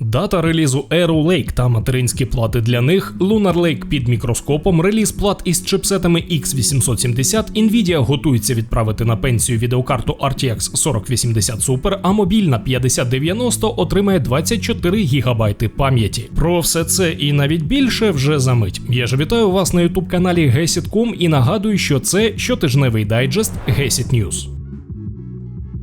Дата релізу Arrow Lake та материнські плати для них, Lunar Lake під мікроскопом, реліз плат із чипсетами X870, Nvidia готується відправити на пенсію відеокарту RTX 4080 Super, а мобільна 5090 отримає 24 ГБ пам'яті. Про все це і навіть більше вже за мить. Я ж вітаю вас на youtube каналі Gesit.com і нагадую, що це щотижневий дайджест Gesit News.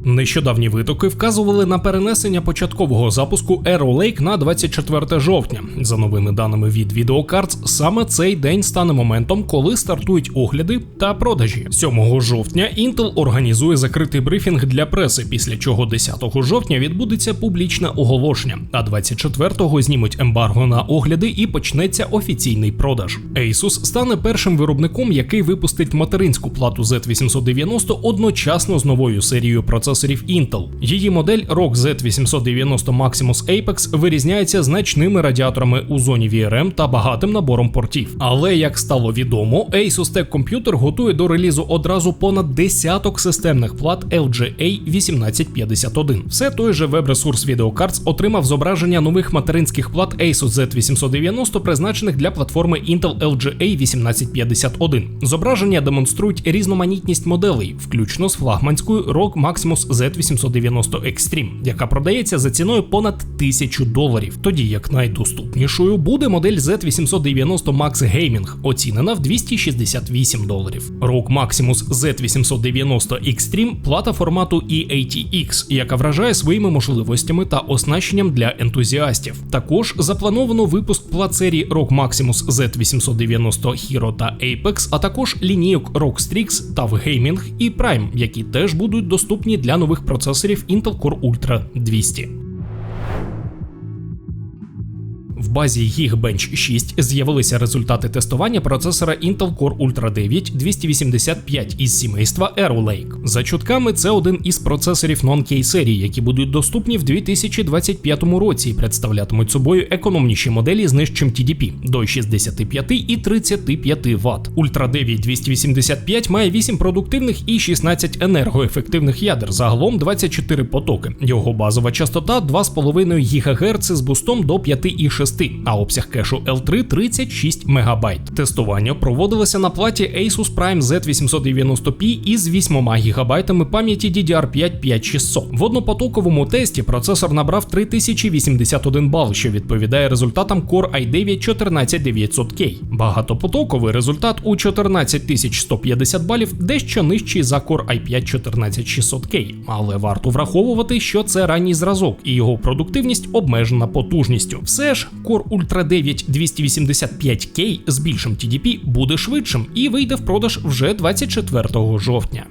Нещодавні витоки вказували на перенесення початкового запуску Arrow Lake на 24 жовтня. За новими даними від Videocards, саме цей день стане моментом, коли стартують огляди та продажі. 7 жовтня Intel організує закритий брифінг для преси, після чого 10 жовтня відбудеться публічне оголошення, а 24-го знімуть ембарго на огляди і почнеться офіційний продаж. Asus стане першим виробником, який випустить материнську плату Z890 одночасно з новою серією процесорів Intel. Її модель ROG Z890 Maximus Apex вирізняється значними радіаторами у зоні VRM та багатим набором портів. Але як стало відомо, Asus Tech Computer готує до релізу одразу понад десяток системних плат LGA 1851. Все той же веб-ресурс VideoCards отримав зображення нових материнських плат Asus Z890, призначених для платформи Intel LGA 1851. Зображення демонструють різноманітність моделей, включно з флагманською ROG Maximus Z890 Extreme, яка продається за ціною понад 1000 доларів. Тоді як найдоступнішою буде модель Z890 Max Gaming, оцінена в 268 доларів. ROG Maximus Z890 Extreme плата формату EATX, яка вражає своїми можливостями та оснащенням для ентузіастів. Також заплановано випуск плат серії ROG Maximus Z890 Hero та Apex, а також лінійок ROG Strix, TUF Gaming і Prime, які теж будуть доступні для нових процесорів Intel Core Ultra 200. В базі Geekbench 6 з'явилися результати тестування процесора Intel Core Ultra 9 285 із сімейства Arrow Lake. За чутками, це один із процесорів non-K серії, які будуть доступні в 2025 році і представлятимуть собою економніші моделі з нижчим TDP до 65 і 35 Вт. Ultra 9 285 має 8 продуктивних і 16 енергоефективних ядер, загалом 24 потоки. Його базова частота 2,5 ГГц з бустом до 5,6 а обсяг кешу L3 36 МБ. Тестування проводилося на платі Asus Prime Z890P із 8 ГБ пам'яті DDR5 5600. В однопотоковому тесті процесор набрав 3081 бал, що відповідає результатам Core i9 14900K. Багатопотоковий результат у 14150 балів дещо нижчий за Core i5 14600K, але варто враховувати, що це ранній зразок і його продуктивність обмежена потужністю. Все ж Core Ultra 9 285K з більшим TDP буде швидшим і вийде в продаж вже 24 жовтня.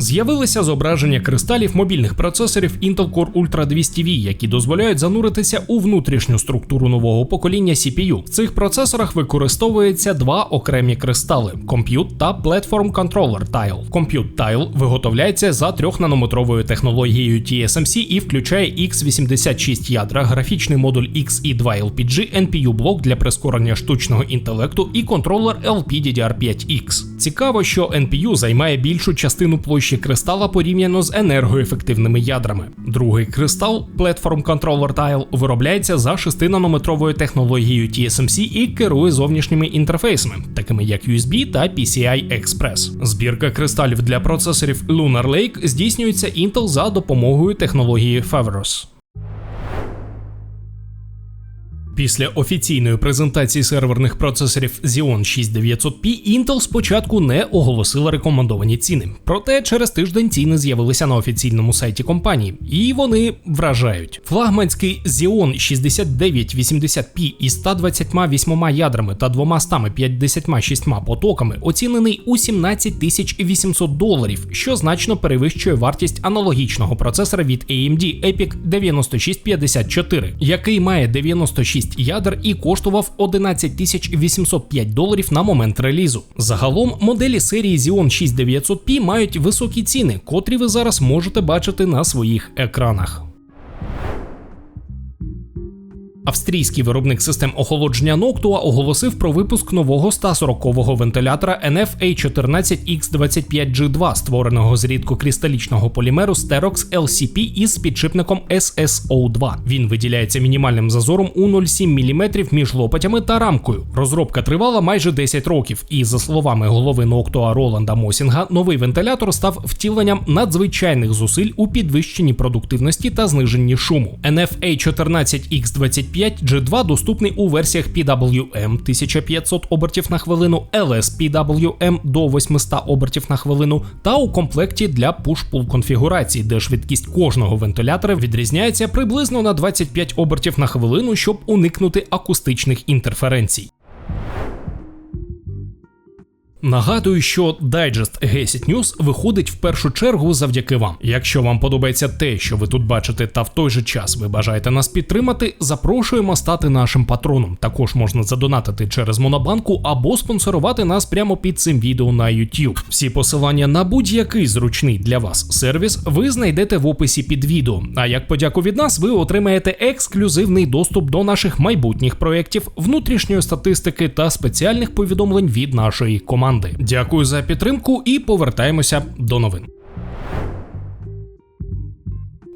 З'явилися зображення кристалів мобільних процесорів Intel Core Ultra 200V, які дозволяють зануритися у внутрішню структуру нового покоління CPU. В цих процесорах використовується два окремі кристали: Compute та Platform Controller Tile. Compute Tile виготовляється за 3-нанометровою технологією TSMC і включає X86 ядра, графічний модуль XE2 LPG, NPU блок для прискорення штучного інтелекту і контролер LPDDR5X. Цікаво, що NPU займає більшу частину площі кристала порівняно з енергоефективними ядрами. Другий кристал, Platform Controller Tile, виробляється за 6-нанометровою технологією TSMC і керує зовнішніми інтерфейсами, такими як USB та PCI Express. Збірка кристалів для процесорів Lunar Lake здійснюється Intel за допомогою технології Foveros. Після офіційної презентації серверних процесорів Xeon 6900P Intel спочатку не оголосила рекомендовані ціни. Проте через тиждень ціни з'явилися на офіційному сайті компанії, і вони вражають. Флагманський Xeon 6980P із 128 ядрами та 256 потоками оцінений у 17 800 доларів, що значно перевищує вартість аналогічного процесора від AMD EPIC 9654, який має 96 ядер і коштував 11 805 доларів на момент релізу. Загалом моделі серії Xeon 6900P мають високі ціни, котрі ви зараз можете бачити на своїх екранах. Австрійський виробник систем охолодження Noctua оголосив про випуск нового 140-го вентилятора NF-A14X25G2, створеного з рідкокристалічного полімеру Sterox LCP із підшипником SSO2. Він виділяється мінімальним зазором у 0,7 мм між лопатями та рамкою. Розробка тривала майже 10 років, і за словами голови Noctua Роланда Мосінга, новий вентилятор став втіленням надзвичайних зусиль у підвищенні продуктивності та зниженні шуму. NF-A14X25 G2 доступний у версіях PWM 1500 обертів на хвилину, LS PWM до 800 обертів на хвилину та у комплекті для push-pull конфігурації, де швидкість кожного вентилятора відрізняється приблизно на 25 обертів на хвилину, щоб уникнути акустичних інтерференцій. Нагадую, що дайджест Гесіт News виходить в першу чергу завдяки вам. Якщо вам подобається те, що ви тут бачите, та в той же час ви бажаєте нас підтримати, запрошуємо стати нашим патроном. Також можна задонатити через Монобанку або спонсорувати нас прямо під цим відео на YouTube. Всі посилання на будь-який зручний для вас сервіс ви знайдете в описі під відео. А як подяку від нас, ви отримаєте ексклюзивний доступ до наших майбутніх проєктів, внутрішньої статистики та спеціальних повідомлень від нашої команди команди. Дякую за підтримку і повертаємося до новин.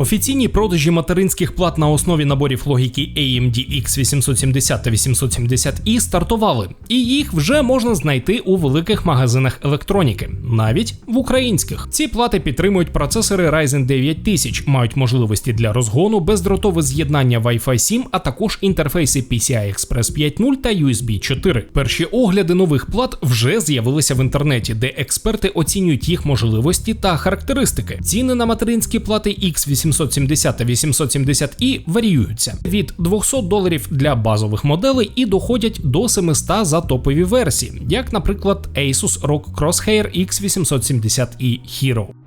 Офіційні продажі материнських плат на основі наборів логіки AMD X870 та 870i стартували, і їх вже можна знайти у великих магазинах електроніки, навіть в українських. Ці плати підтримують процесори Ryzen 9000, мають можливості для розгону, бездротове з'єднання Wi-Fi 7, а також інтерфейси PCI Express 5.0 та USB 4. Перші огляди нових плат вже з'явилися в інтернеті, де експерти оцінюють їх можливості та характеристики. Ціни на материнські плати X870 870 та 870i варіюються від 200 доларів для базових моделей і доходять до 700 за топові версії, як, наприклад, Asus ROG Crosshair X870i Hero.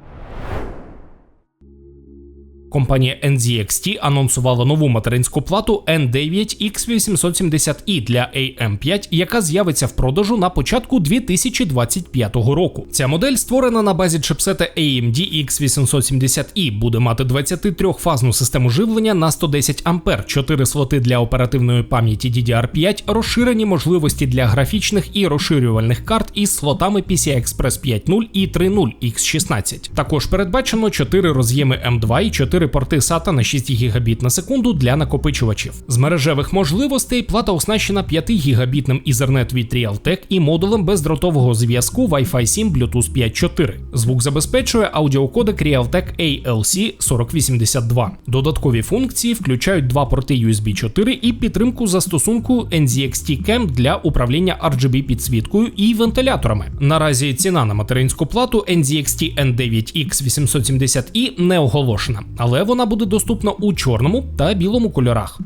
Компанія NZXT анонсувала нову материнську плату N9X870i для AM5, яка з'явиться в продажу на початку 2025 року. Ця модель створена на базі чипсета AMD X870i, буде мати 23-фазну систему живлення на 110 А, 4 слоти для оперативної пам'яті DDR5, розширені можливості для графічних і розширювальних карт із слотами PCI Express 5.0 і 3.0 X16. Також передбачено 4 роз'єми M2 і 4 4 порти SATA на 6 гігабіт на секунду для накопичувачів. З мережевих можливостей плата оснащена 5 гігабітним Ethernet від Realtek і модулем бездротового зв'язку Wi-Fi 7 Bluetooth 5.4. Звук забезпечує аудіокодек Realtek ALC 4082. Додаткові функції включають два порти USB 4 і підтримку застосунку NZXT Cam для управління RGB підсвіткою і вентиляторами. Наразі ціна на материнську плату NZXT N9X870i не оголошена але вона буде доступна у чорному та білому кольорах.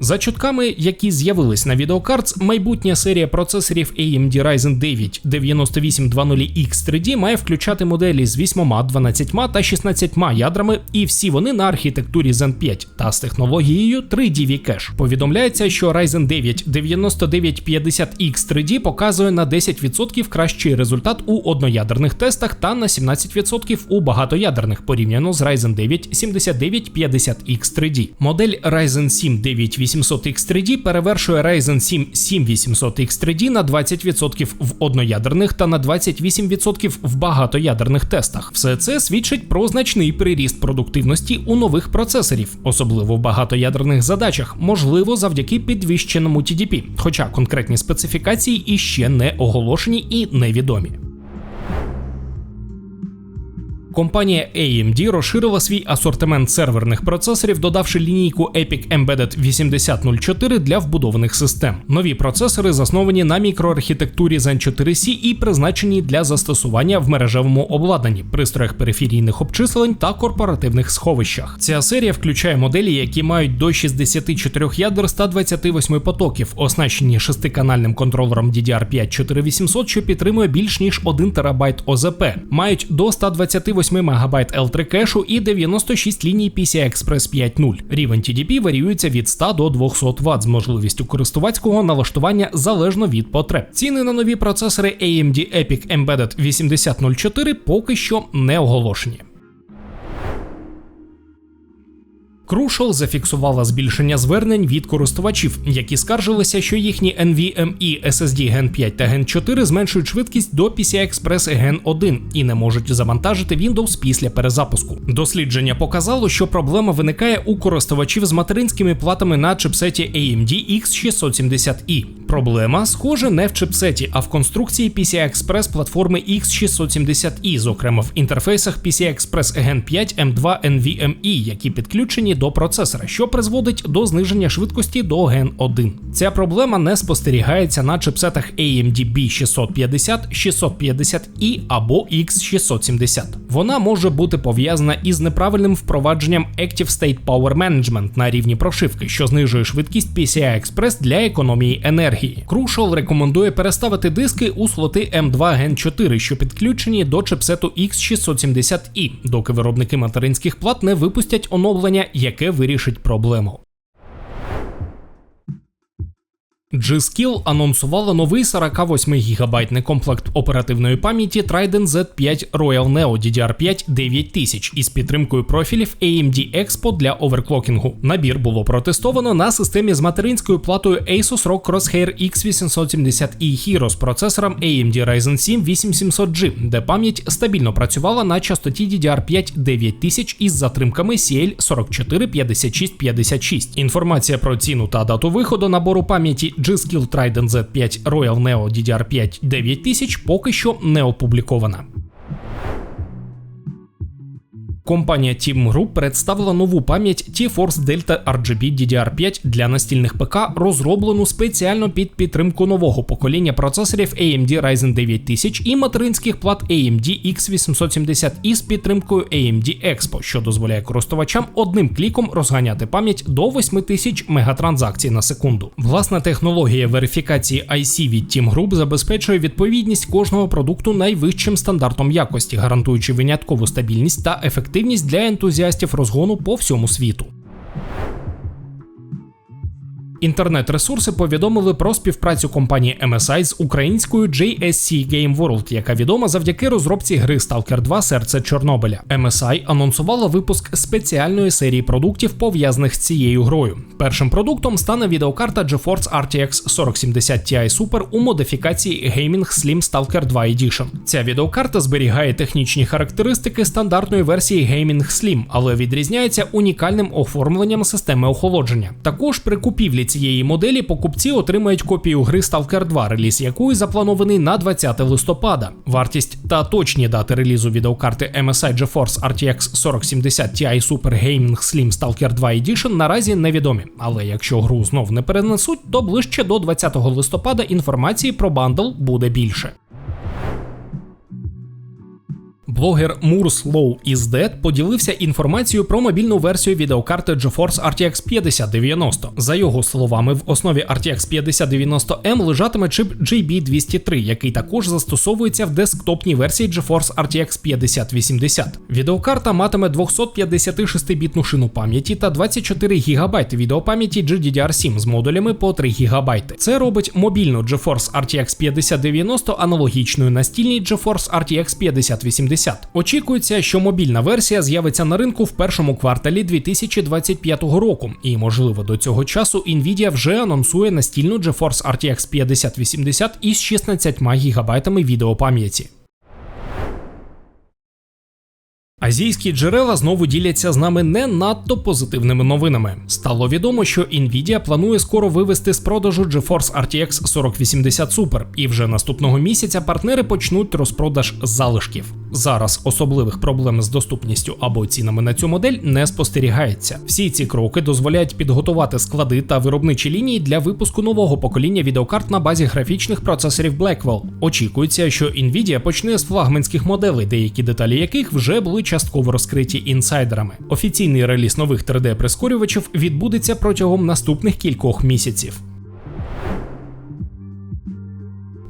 За чутками, які з'явились на відеокартс, майбутня серія процесорів AMD Ryzen 9 9820X3D має включати моделі з 8, 12 та 16 ядрами, і всі вони на архітектурі Zen 5 та з технологією 3DV Cache. Повідомляється, що Ryzen 9 9950X3D показує на 10% кращий результат у одноядерних тестах та на 17% у багатоядерних порівняно з Ryzen 9 7950X3D. Модель Ryzen 7 9800 7800X3D перевершує Ryzen 7 7800X3D на 20% в одноядерних та на 28% в багатоядерних тестах. Все це свідчить про значний приріст продуктивності у нових процесорів, особливо в багатоядерних задачах, можливо, завдяки підвищеному TDP, хоча конкретні специфікації іще не оголошені і невідомі. Компанія AMD розширила свій асортимент серверних процесорів, додавши лінійку Epic Embedded 8004 для вбудованих систем. Нові процесори засновані на мікроархітектурі Zen 4C і призначені для застосування в мережевому обладнанні, пристроях периферійних обчислень та корпоративних сховищах. Ця серія включає моделі, які мають до 64 ядер 128 потоків, оснащені шестиканальним контролером DDR5 4800, що підтримує більш ніж 1 ТБ ОЗП, мають до 128 8 МБ L3 кешу і 96 ліній PCI Express 5.0. Рівень TDP варіюється від 100 до 200 Вт з можливістю користувацького налаштування залежно від потреб. Ціни на нові процесори AMD Epic Embedded 8004 поки що не оголошені. Crucial зафіксувала збільшення звернень від користувачів, які скаржилися, що їхні NVMe SSD Gen 5 та Gen 4 зменшують швидкість до PCI Express Gen 1 і не можуть завантажити Windows після перезапуску. Дослідження показало, що проблема виникає у користувачів з материнськими платами на чипсеті AMD X670i. Проблема, схоже, не в чипсеті, а в конструкції PCI Express платформи X670i, зокрема в інтерфейсах PCI Express Gen 5 M2 NVMe, які підключені до процесора, що призводить до зниження швидкості до Gen 1. Ця проблема не спостерігається на чипсетах AMD B650, 650i або X670. Вона може бути пов'язана із неправильним впровадженням Active State Power Management на рівні прошивки, що знижує швидкість PCI Express для економії енергії. Crucial рекомендує переставити диски у слоти M2 Gen 4, що підключені до чипсету X670i, доки виробники материнських плат не випустять оновлення, яке вирішить проблему. G-Skill анонсувала новий 48 гігабайтний комплект оперативної пам'яті Trident Z5 Royal Neo DDR5 9000 із підтримкою профілів AMD Expo для оверклокінгу. Набір було протестовано на системі з материнською платою Asus ROG Crosshair X870E Hero з процесором AMD Ryzen 7 8700G, де пам'ять стабільно працювала на частоті DDR5 9000 із затримками CL 445656. Інформація про ціну та дату виходу набору пам'яті G-Skill Trident Z5 Royal Neo DDR5 9000 поки що не опублікована. Компанія Team Group представила нову пам'ять T-Force Delta RGB DDR5 для настільних ПК, розроблену спеціально під підтримку нового покоління процесорів AMD Ryzen 9000 і материнських плат AMD X870 із підтримкою AMD Expo, що дозволяє користувачам одним кліком розганяти пам'ять до 8000 мегатранзакцій на секунду. Власна технологія верифікації IC від Team Group забезпечує відповідність кожного продукту найвищим стандартом якості, гарантуючи виняткову стабільність та ефективність для ентузіастів розгону по всьому світу. Інтернет-ресурси повідомили про співпрацю компанії MSI з українською JSC Game World, яка відома завдяки розробці гри Stalker 2 Серце Чорнобиля. MSI анонсувала випуск спеціальної серії продуктів, пов'язаних з цією грою. Першим продуктом стане відеокарта GeForce RTX 4070 Ti Super у модифікації Gaming Slim Stalker 2 Edition. Ця відеокарта зберігає технічні характеристики стандартної версії Gaming Slim, але відрізняється унікальним оформленням системи охолодження. Також при купівлі цієї моделі покупці отримають копію гри Stalker 2, реліз якої запланований на 20 листопада. Вартість та точні дати релізу відеокарти MSI GeForce RTX 4070 Ti Super Gaming Slim Stalker 2 Edition наразі невідомі. Але якщо гру знов не перенесуть, то ближче до 20 листопада інформації про бандл буде більше. Блогер Moors Low is Dead поділився інформацією про мобільну версію відеокарти GeForce RTX 5090. За його словами, в основі RTX 5090M лежатиме чип GB203, який також застосовується в десктопній версії GeForce RTX 5080. Відеокарта матиме 256-бітну шину пам'яті та 24 ГБ відеопам'яті GDDR7 з модулями по 3 ГБ. Це робить мобільну GeForce RTX 5090 аналогічною настільній GeForce RTX 5080. Очікується, що мобільна версія з'явиться на ринку в першому кварталі 2025 року, і можливо до цього часу Nvidia вже анонсує настільну GeForce RTX 5080 із 16 ГБ відеопам'яті. Азійські джерела знову діляться з нами не надто позитивними новинами. Стало відомо, що Nvidia планує скоро вивести з продажу GeForce RTX 4080 Super, і вже наступного місяця партнери почнуть розпродаж залишків. Зараз особливих проблем з доступністю або цінами на цю модель не спостерігається. Всі ці кроки дозволяють підготувати склади та виробничі лінії для випуску нового покоління відеокарт на базі графічних процесорів Blackwell. Очікується, що Nvidia почне з флагманських моделей, деякі деталі яких вже були частково розкриті інсайдерами. Офіційний реліз нових 3D-прискорювачів відбудеться протягом наступних кількох місяців.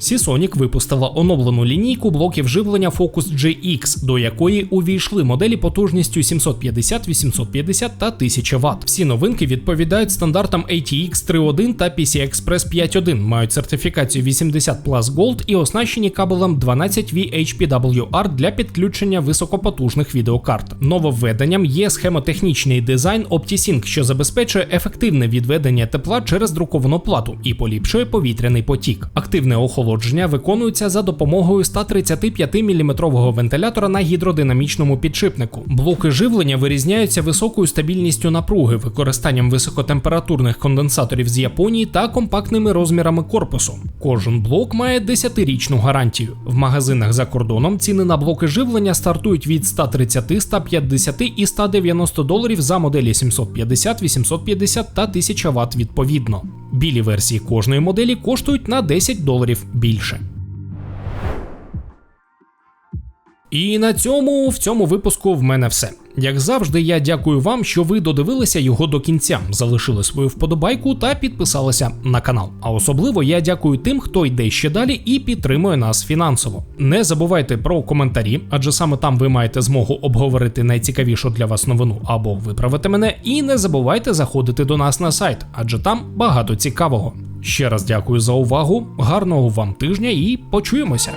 Seasonic випустила оновлену лінійку блоків живлення Focus GX, до якої увійшли моделі потужністю 750, 850 та 1000 Вт. Всі новинки відповідають стандартам ATX 3.1 та PCI Express 5.1, мають сертифікацію 80 Plus Gold і оснащені кабелем 12V HPWR для підключення високопотужних відеокарт. Нововведенням є схемотехнічний дизайн OptiSync, що забезпечує ефективне відведення тепла через друковану плату і поліпшує повітряний потік. Активне охолодження виконується за допомогою 135-мм вентилятора на гідродинамічному підшипнику. Блоки живлення вирізняються високою стабільністю напруги, використанням високотемпературних конденсаторів з Японії та компактними розмірами корпусу. Кожен блок має 10-річну гарантію. В магазинах за кордоном ціни на блоки живлення стартують від 130, 150 і 190 доларів за моделі 750, 850 та 1000 Вт відповідно. Білі версії кожної моделі коштують на 10 доларів більше. І на цьому в цьому випуску в мене все. Як завжди, я дякую вам, що ви додивилися його до кінця, залишили свою вподобайку та підписалися на канал. А особливо я дякую тим, хто йде ще далі і підтримує нас фінансово. Не забувайте про коментарі, адже саме там ви маєте змогу обговорити найцікавішу для вас новину або виправити мене. І не забувайте заходити до нас на сайт, адже там багато цікавого. Ще раз дякую за увагу, гарного вам тижня і почуємося.